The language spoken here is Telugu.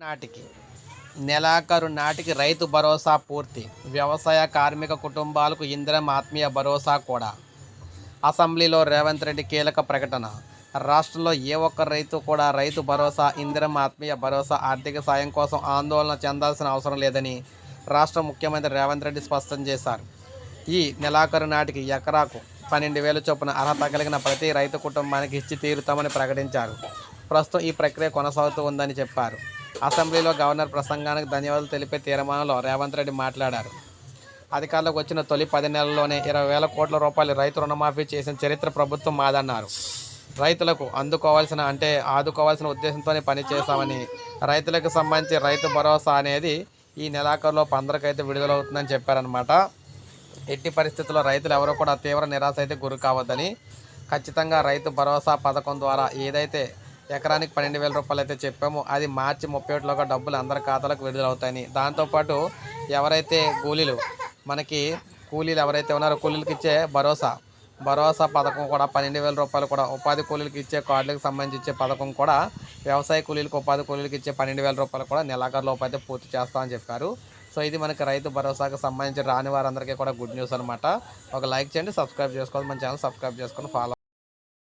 నాటికి. నెలాఖరు నాటికి రైతు భరోసా పూర్తి. వ్యవసాయ కార్మిక కుటుంబాలకు ఇందిరం ఆత్మీయ భరోసా కూడా. అసెంబ్లీలో రేవంత్ రెడ్డి కీలక ప్రకటన. రాష్ట్రంలో ఏ ఒక్క రైతు కూడా రైతు భరోసా ఇందిరం ఆత్మీయ భరోసా ఆర్థిక సాయం కోసం ఆందోళన చెందాల్సిన అవసరం లేదని రాష్ట్ర ముఖ్యమంత్రి రేవంత్ రెడ్డి స్పష్టం చేశారు. ఈ నెలాఖరు నాటికి ఎకరాకు పన్నెండు వేల చొప్పున అర్హత కలిగిన ప్రతి రైతు కుటుంబానికి ఇచ్చి తీరుతామని ప్రకటించారు. ప్రస్తుతం ఈ ప్రక్రియ కొనసాగుతూ ఉందని చెప్పారు. అసెంబ్లీలో గవర్నర్ ప్రసంగానికి ధన్యవాదాలు తెలిపే తీర్మానంలో రేవంత్ రెడ్డి మాట్లాడారు. అధికారంలోకి వచ్చిన తొలి పది నెలల్లోనే ఇరవై వేల కోట్ల రూపాయలు రైతు రుణమాఫీ చేసిన చరిత్ర ప్రభుత్వం మాదన్నారు. రైతులకు అందుకోవాల్సిన అంటే ఆదుకోవాల్సిన ఉద్దేశంతోనే పనిచేశామని రైతులకు సంబంధించి రైతు భరోసా అనేది ఈ నెలాఖరులో పందరికైతే విడుదలవుతుందని చెప్పారనమాట ఎట్టి పరిస్థితుల్లో రైతులు ఎవరు కూడా తీవ్ర నిరాశ అయితే గురి కావద్దని ఖచ్చితంగా రైతు భరోసా పథకం ద్వారా ఏదైతే ఎకరానికి పన్నెండు వేల రూపాయలు అయితే చెప్పామో. అది మార్చి ముప్పై ఒకటిలోగా డబ్బులు అందరి ఖాతాలకు విడుదలవుతాయని. దాంతోపాటు ఎవరైతే కూలీలు మనకి కూలీలు ఎవరైతే ఉన్నారో కూలీలకు ఇచ్చే భరోసా భరోసా పథకం కూడా పన్నెండు వేల రూపాయలు కూడా ఉపాధి కూలీలకు ఇచ్చే కార్డులకు సంబంధించి ఇచ్చే పథకం కూడా వ్యవసాయ కూలీలకు ఉపాధి కూలీలకు ఇచ్చే పన్నెండు వేల రూపాయలు కూడా నెలాఖరులోపు అయితే పూర్తి చేస్తామని చెప్పారు. సో ఇది మనకి రైతు భరోసాకు సంబంధించి రాని వారందరికీ కూడా గుడ్ న్యూస్ అనమాట ఒక లైక్ చేయండి సబ్స్క్రైబ్ చేసుకోవాలి మన ఛానల్ సబ్స్క్రైబ్ చేసుకొని ఫాలో